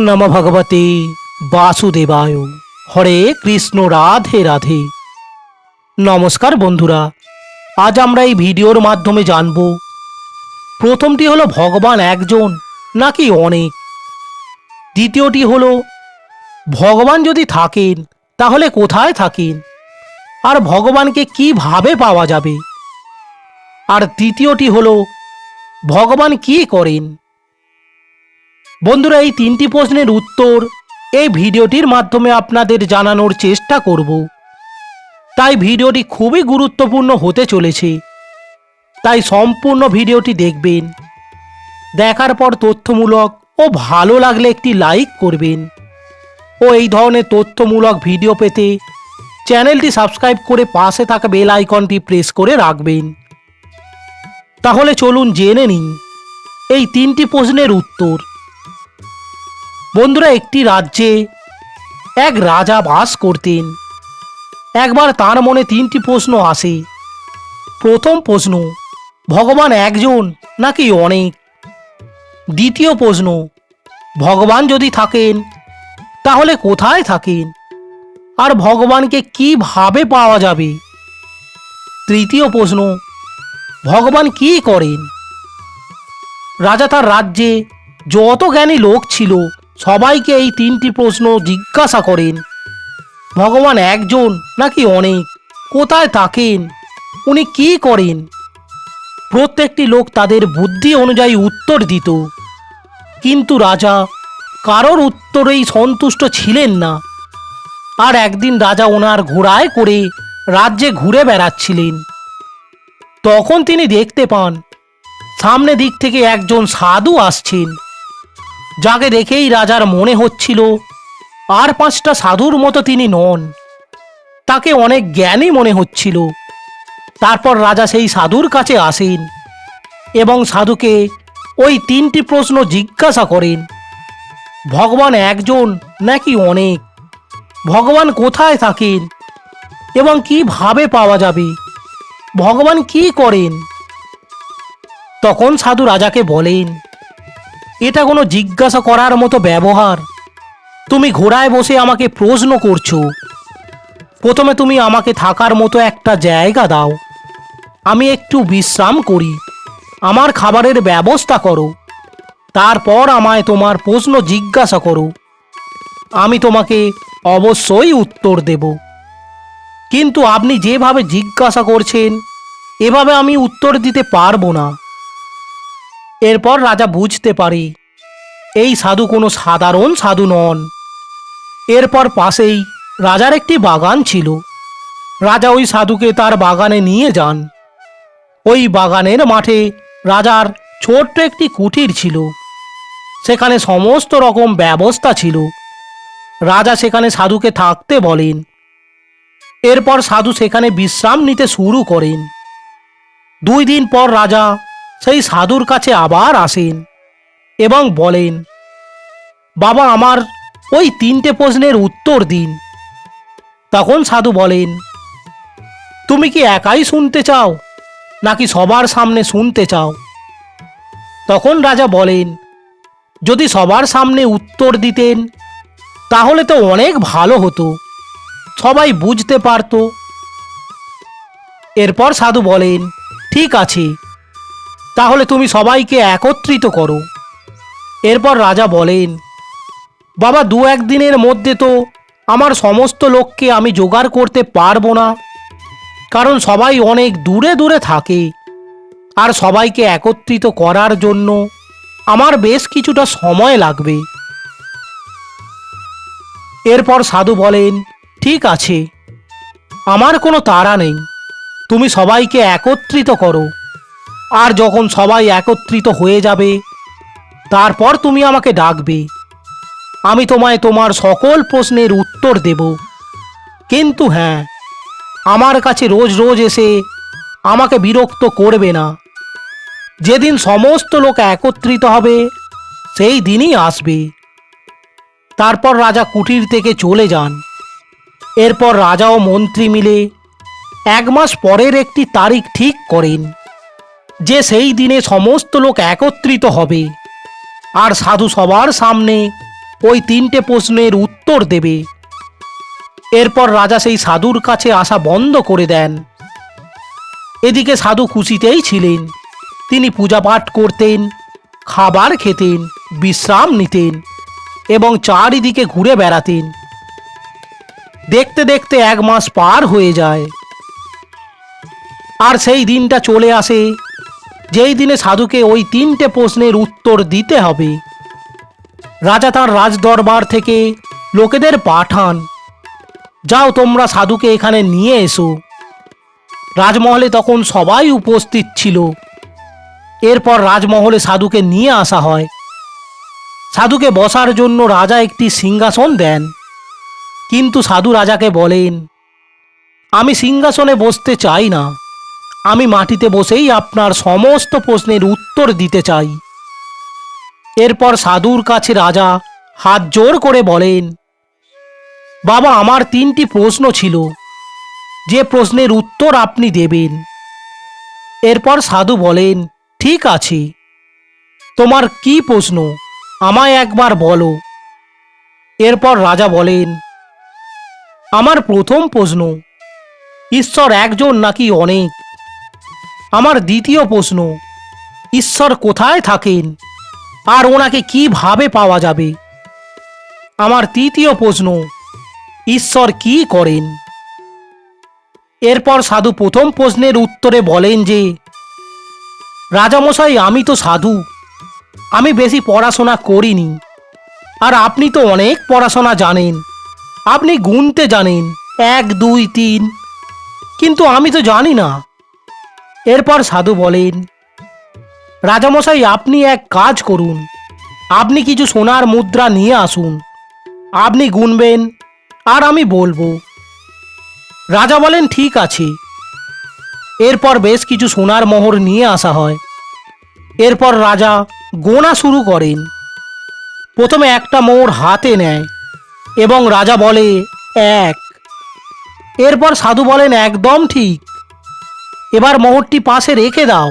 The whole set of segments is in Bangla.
নম ভগবতে বাসুদেবায়। হরে কৃষ্ণ, রাধে রাধে। নমস্কার বন্ধুরা, আজ আমরা এই ভিডিওর মাধ্যমে জানব, প্রথমটি হলো ভগবান একজন নাকি অনেক? দ্বিতীয়টি হলো, ভগবান যদি থাকেন, তাহলে কোথায় থাকেন? আর ভগবানকে কীভাবে পাওয়া যাবে? আর তৃতীয়টি হলো, ভগবান কি করেন? বন্ধুরা, এই তিনটি প্রশ্নের উত্তর এই ভিডিওটির মাধ্যমে আপনাদের জানানোর চেষ্টা করব। তাই ভিডিওটি খুবই গুরুত্বপূর্ণ হতে চলেছে। তাই সম্পূর্ণ ভিডিওটি দেখবেন। দেখার পর তথ্যমূলক ও ভালো লাগলে একটি লাইক করবেন। ও এই ধরনের তথ্যমূলক ভিডিও পেতে চ্যানেলটি সাবস্ক্রাইব করে পাশে থাকা বেল আইকনটি প্রেস করে রাখবেন। তাহলে চলুন জেনে নিন এই তিনটি প্রশ্নের উত্তর। বন্ধুরা, একটি রাজ্যে এক রাজা বাস করতেন। একবার তার মনে তিনটি প্রশ্ন আসে। প্রথম প্রশ্ন, ভগবান একজন নাকি অনেক? দ্বিতীয় প্রশ্ন, ভগবান যদি থাকেন, তাহলে কোথায় থাকেন? আর ভগবানকে কীভাবে পাওয়া যাবে? তৃতীয় প্রশ্ন, ভগবান কি করেন? রাজা তার রাজ্যে যত জ্ঞানী লোক ছিল সবাইকে এই তিনটি প্রশ্ন জিজ্ঞাসা করেন। ভগবান একজন নাকি অনেক? কোথায় থাকেন? উনি কি করেন? প্রত্যেকটি লোক তাদের বুদ্ধি অনুযায়ী উত্তর দিত। কিন্তু রাজা কারোর উত্তরেই সন্তুষ্ট ছিলেন না। আর একদিন রাজা ওনার ঘোড়ায় করে রাজ্যে ঘুরে বেড়াচ্ছিলেন। তখন তিনি দেখতে পান, সামনে দিক থেকে একজন সাধু আসছেন। যাকে দেখেই রাজার মনে হচ্ছিল, আর পাঁচটা সাধুর মতো তিনি নন। তাকে অনেক জ্ঞানী মনে হচ্ছিল। তারপর রাজা সেই সাধুর কাছে আসেন এবং সাধুকে ওই তিনটি প্রশ্ন জিজ্ঞাসা করেন। ভগবান একজন নাকি অনেক? ভগবান কোথায় থাকেন? এবং কীভাবে পাওয়া যাবে? ভগবান কি করেন? তখন সাধু রাজাকে বলেন এটা কোনো জিজ্ঞাসা করার মতো ব্যবহার। তুমি ঘোড়ায় বসে আমাকে প্রশ্ন করছ। প্রথমে তুমি আমাকে থাকার মতো একটা জায়গা দাও। আমি একটু বিশ্রাম করি। আমার খাবারের ব্যবস্থা করো। তারপর আমায় তোমার প্রশ্ন জিজ্ঞাসা করো। আমি তোমাকে অবশ্যই উত্তর দেব। কিন্তু আপনি যেভাবে জিজ্ঞাসা করছেন, এভাবে আমি উত্তর দিতে পারব না। এরপর রাজা বুঝতে পারে, এই সাধু কোনো সাধারণ সাধু নন। এরপর পাশেই রাজার একটি বাগান ছিল। রাজা ওই সাধুকে তার বাগানে নিয়ে যান। ওই বাগানের মাঠে রাজার ছোট্ট একটি কুটির ছিল। সেখানে সমস্ত রকম ব্যবস্থা ছিল। রাজা সেখানে সাধুকে থাকতে বলেন। এরপর সাধু সেখানে বিশ্রাম নিতে শুরু করেন। দুই দিন পর রাজা সেই সাধুর কাছে আবার আসেন এবং বলেন, বাবা, আমার ওই তিনটে প্রশ্নের উত্তর দিন। তখন সাধু বলেন, তুমি কি একাই শুনতে চাও, নাকি সবার সামনে শুনতে চাও? তখন রাজা বলেন, যদি সবার সামনে উত্তর দিতেন, তাহলে তো অনেক ভালো হতো, সবাই বুঝতে পারতো। এরপর সাধু বলেন, ঠিক আছে তাহলে তুমি সবাইকে একত্রিত করো। এরপর রাজা বলেন, বাবা, দু একদিনের মধ্যে তো আমার সমস্ত লোককে আমি জোগাড় করতে পারব না। কারণ সবাই অনেক দূরে দূরে থাকে। আর সবাইকে একত্রিত করার জন্য আমার বেশ কিছুটা সময় লাগবে। এরপর সাধু বলেন, ঠিক আছে, আমার কোনো তাড়া নেই। তুমি সবাইকে একত্রিত করো। আর যখন সবাই একত্রিত হয়ে যাবে, তারপর তুমি আমাকে ডাকবে। আমি তোমায় তোমার সকল প্রশ্নের উত্তর দেব। কিন্তু হ্যাঁ আমার কাছে রোজ রোজ এসে আমাকে বিরক্ত করবে না। যেদিন সমস্ত লোক একত্রিত হবে, সেই দিনই আসবে। তারপর রাজা কুটির থেকে চলে যান। এরপর রাজা ও মন্ত্রী মিলে এক মাস পরের একটি তারিখ ঠিক করেন। যে সেই দিনে সমস্ত লোক একত্রিত হবে। আর সাধু সবার সামনে ওই তিনটে প্রশ্নের উত্তর দেবে। এরপর রাজা সেই সাধুর কাছে আসা বন্ধ করে দেন। এদিকে সাধু খুশিতেই ছিলেন। তিনি পূজা পাঠ করতেন, খাবার খেতেন, বিশ্রাম নিতেন এবং চারিদিকে ঘুরে বেড়াতেন। দেখতে দেখতে এক মাস পার হয়ে যায়। আর সেই দিনটা চলে আসে যেই দিনে সাধুকে ওই তিনটে প্রশ্নের উত্তর দিতে হবে। রাজা তার রাজদরবার থেকে লোকেদের পাঠান। যাও তোমরা সাধুকে এখানে নিয়ে এসো। রাজমহলে তখন সবাই উপস্থিত ছিল। এরপর রাজমহলে সাধুকে নিয়ে আসা হয়। সাধুকে বসার জন্য রাজা একটি সিংহাসন দেন। কিন্তু সাধু রাজাকে বলেন, আমি সিংহাসনে বসতে চাই না। আমি মাটিতে বসেই আপনার সমস্ত প্রশ্নের উত্তর দিতে চাই। এরপর সাধুর কাছে রাজা হাত জোর করে বলেন, বাবা, আমার তিনটি প্রশ্ন ছিল। যে প্রশ্নের উত্তর আপনি দেবেন। এরপর সাধু বলেন, ঠিক আছে। তোমার কি প্রশ্ন? আমায় একবার বলো। এরপর রাজা বলেন, আমার প্রথম প্রশ্ন, ঈশ্বর একজন নাকি অনেক? আমার দ্বিতীয় প্রশ্ন, ঈশ্বর কোথায় থাকেন? আর ওনাকে কীভাবে পাওয়া যাবে? আমার তৃতীয় প্রশ্ন, ঈশ্বর কি করেন? এরপর সাধু প্রথম প্রশ্নের উত্তরে বলেন যে, রাজামশাই, আমি তো সাধু। আমি বেশি পড়াশোনা করিনি। আর আপনি তো অনেক পড়াশোনা জানেন। আপনি গুনতে জানেন। এক, দুই, তিন। কিন্তু আমি তো জানি না। এরপর সাধু বলেন, রাজামশাই, আপনি এক কাজ করুন। আপনি কিছু সোনার মুদ্রা নিয়ে আসুন। আপনি গুনবেন, আর আমি বলব। রাজা বলেন, ঠিক আছে। এরপর বেশ কিছু সোনার মোহর নিয়ে আসা হয়। এরপর রাজা গোনা শুরু করেন। প্রথমে একটা মোহর হাতে নেয় এবং রাজা বলে, এক। এরপর সাধু বলেন, একদম ঠিক। এবার মোহরটি পাশে রেখে দাও।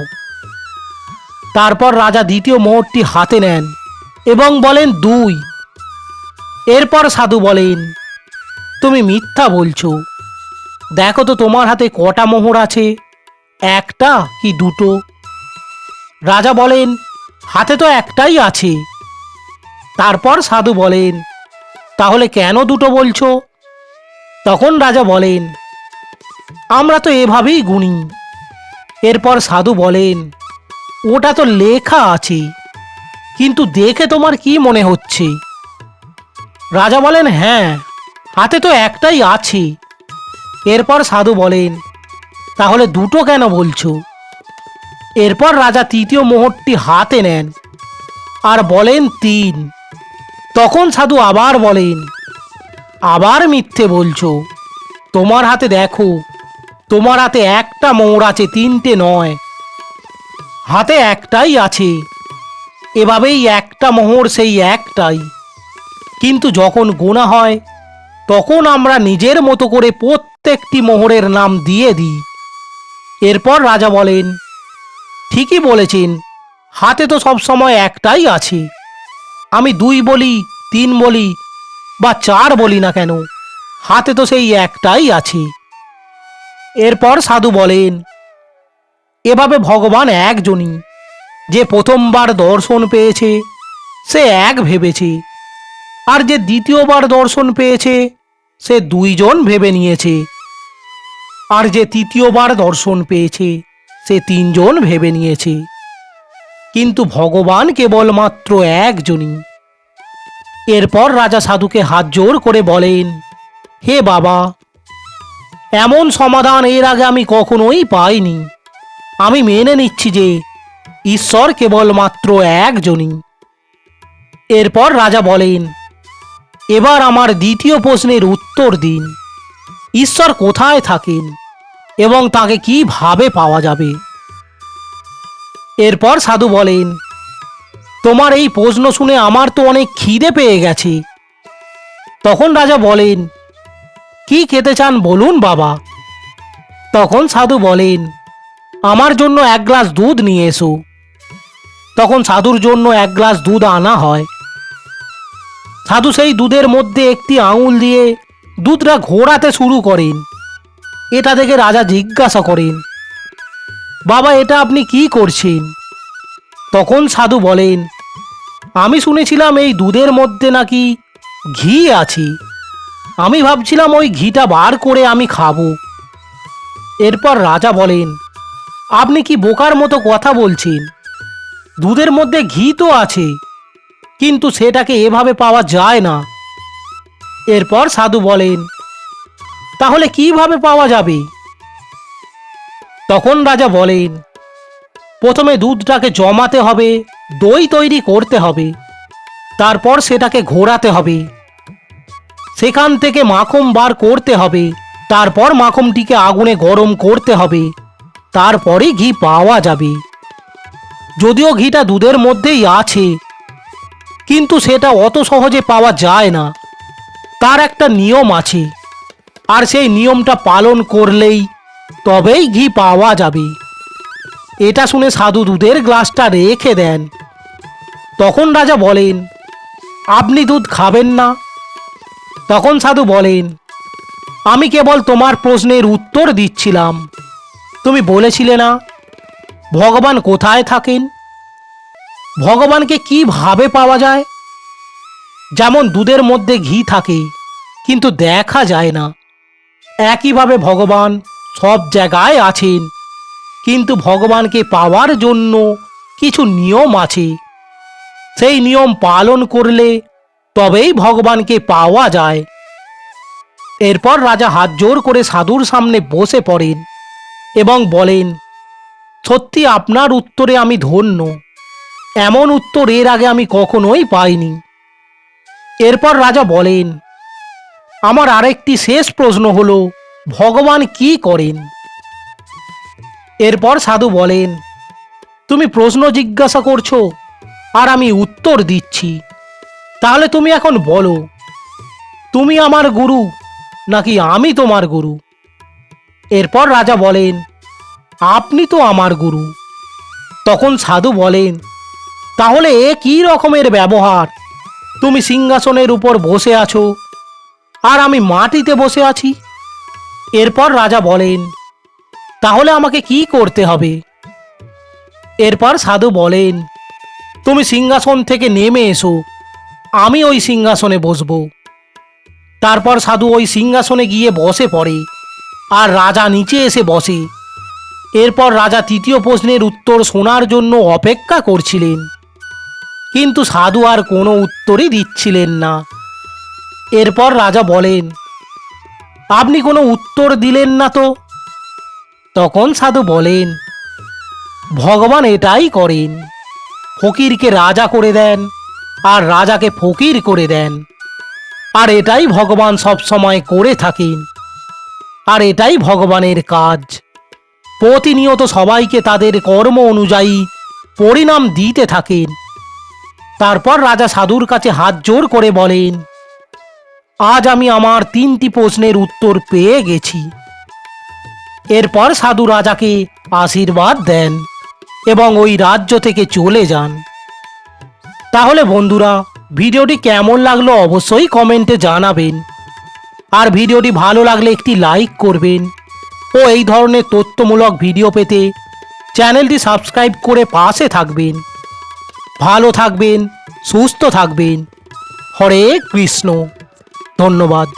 তারপর রাজা দ্বিতীয় মোহরটি হাতে নেন এবং বলেন, দুই। এরপর সাধু বলেন, তুমি মিথ্যা বলছো। দেখো তো তোমার হাতে কটা মোহর আছে, একটা কি দুটো? রাজা বলেন, হাতে তো একটাই আছে। তারপর সাধু বলেন, তাহলে কেন দুটো বলছো? তখন রাজা বলেন, আমরা তো এভাবেই গুনি। এরপর সাধু বলেন, ওটা তো লেখা আছে, কিন্তু দেখে তোমার কি মনে হচ্ছে? রাজা বলেন হ্যাঁ হাতে তো একটাই আছে। এরপর সাধু বলেন, তাহলে দুটো কেন বলছো? এরপর রাজা তৃতীয় মোহরটি হাতে নেন আর বলেন, তিন। তখন সাধু আবার বলেন, আবার মিথ্যে বলছো। তোমার হাতে দেখো তোমার হাতে একটা মোহর আছে, তিনটে নয়। হাতে একটাই আছে। এভাবেই একটা মোহর সেই একটাই। কিন্তু যখন গোনা হয়, তখন আমরা নিজের মতো করে প্রত্যেকটি মোহরের নাম দিয়ে দিই। এরপর রাজা বলেন, ঠিকই বলেছেন, হাতে তো সব সময় একটাই আছে। আমি দুই বলি, তিন বলি বা চার বলি না কেন, হাতে তো সেই একটাই আছে। এরপর সাধু বলেন, এভাবে ভগবান একজনই যে প্রথমবার দর্শন পেয়েছে, সে এক ভেবেছে, আর যে দ্বিতীয়বার দর্শন পেয়েছে, সে দুইজন ভেবে নিয়েছে, আর যে তৃতীয়বার দর্শন পেয়েছে, সে তিনজন ভেবে নিয়েছে। কিন্তু ভগবান কেবলমাত্র একজনই। এরপর রাজা সাধুকে হাত জোর করে বলেন, হে বাবা এমন সমাধান এর আগে আমি কখনোই পাইনি। আমি মেনে নিচ্ছি যে ঈশ্বর কেবলমাত্র একজনই। এরপর রাজা বলেন, এবার আমার দ্বিতীয় প্রশ্নের উত্তর দিন। ঈশ্বর কোথায় থাকেন এবং তাকে কীভাবে পাওয়া যাবে? এরপর সাধু বলেন, তোমার এই প্রশ্ন শুনে আমার তো অনেক খিদে পেয়ে গেছে। তখন রাজা বলেন কি খেতে চান বলুন বাবা। তখন সাধু বলেন, আমার জন্য এক গ্লাস দুধ নিয়ে এসো। তখন সাধুর জন্য এক গ্লাস দুধ আনা হয়। সাধু সেই দুধের মধ্যে একটি আঙুল দিয়ে দুধটা ঘোরাতে শুরু করেন। এটা দেখে রাজা জিজ্ঞাসা করেন, বাবা, এটা আপনি কি করছেন? তখন সাধু বলেন, আমি শুনেছিলাম এই দুধের মধ্যে নাকি ঘি আছে। আমি ভাবছিলাম ওই ঘিটা বার করে আমি খাব। এরপর রাজা বলেন, আপনি কি বোকার মতো কথা বলছেন? দুধের মধ্যে ঘি তো আছে, কিন্তু সেটাকে এভাবে পাওয়া যায় না। এরপর সাধু বলেন, তাহলে কীভাবে পাওয়া যাবে? তখন রাজা বলেন, প্রথমে দুধটাকে জমাতে হবে, দই তৈরি করতে হবে, তারপর সেটাকে ঘোরাতে হবে। সেখান থেকে মাখন বার করতে হবে। তারপর মাখনটিকে আগুনে গরম করতে হবে। তারপরে ঘি পাওয়া যাবে। যদিও ঘিটা দুধের মধ্যেই আছে, কিন্তু সেটা অত সহজে পাওয়া যায় না। তার একটা নিয়ম আছে, আর সেই নিয়মটা পালন করলেই তবেই ঘি পাওয়া যাবে। এটা শুনে সাধু দুধের গ্লাসটা রেখে দেন। তখন রাজা বলেন, আপনি দুধ খাবেন না তখন সাধু বলেন, আমি কেবল তোমার প্রশ্নের উত্তর দিচ্ছিলাম। তুমি বলেছিলে না, ভগবান কোথায় থাকেন? ভগবানকে কীভাবে পাওয়া যায়? যেমন দুধের মধ্যে ঘি থাকে, কিন্তু দেখা যায় না। একইভাবে ভগবান সব জায়গায় আছেন, কিন্তু ভগবানকে পাওয়ার জন্য কিছু নিয়ম আছে। সেই নিয়ম পালন করলে তবেই ভগবানকে পাওয়া যায়। এরপর রাজা হাত জোর করে সাধুর সামনে বসে পড়েন এবং বলেন, সত্যি আপনার উত্তরে আমি ধন্য। এমন উত্তর এর আগে আমি কখনোই পাইনি। এরপর রাজা বলেন, আমার আরেকটি শেষ প্রশ্ন হলো, ভগবান কি করেন? এরপর সাধু বলেন, তুমি প্রশ্ন জিজ্ঞাসা করছ, আর আমি উত্তর দিচ্ছি। তাহলে তুমি এখন বলো, তুমি আমার গুরু নাকি আমি তোমার গুরু? এরপর রাজা বলেন, আপনি তো আমার গুরু। তখন সাধু বলেন, তাহলে এ কী রকমের ব্যবহার? তুমি সিংহাসনের উপর বসে আছো, আর আমি মাটিতে বসে আছি। এরপর রাজা বলেন, তাহলে আমাকে কি করতে হবে? এরপর সাধু বলেন, তুমি সিংহাসন থেকে নেমে এসো আমি ওই সিংহাসনে বসবো। তারপর সাধু ওই সিংহাসনে গিয়ে বসে পড়ে আর রাজা নিচে এসে বসে। এরপর রাজা তৃতীয় প্রশ্নের উত্তর শোনার জন্য অপেক্ষা করছিলেন। কিন্তু সাধু আর কোনো উত্তরই দিচ্ছিলেন না। এরপর রাজা বলেন, আপনি কোনো উত্তর দিলেন না তো? তখন সাধু বলেন, ভগবান এটাই করেন। ফকিরকে রাজা করে দেন। আর রাজাকে ফকির করে দেন। আর এটাই ভগবান সব সময় করে থাকেন। আর এটাই ভগবানের কাজ। প্রতিনিয়ত সবাইকে তাদের কর্ম অনুযায়ী পরিণাম দিতে থাকেন। তারপর রাজা সাধুর কাছে হাত জোর করে বলেন, আজ আমি আমার তিনটি প্রশ্নের উত্তর পেয়ে গেছি। এরপর সাধু রাজাকে আশীর্বাদ দেন এবং ওই রাজ্য থেকে চলে যান। তাহলে বন্ধুরা, ভিডিওটি কেমন লাগল অবশ্যই কমেন্টে জানাবেন। আর ভিডিওটি ভালো লাগলে একটি লাইক করবেন। ও এই ধরনের তথ্যমূলক ভিডিও পেতে চ্যানেলটি সাবস্ক্রাইব করে পাশে থাকবেন। ভালো থাকবেন, সুস্থ থাকবেন। হরে কৃষ্ণ। ধন্যবাদ।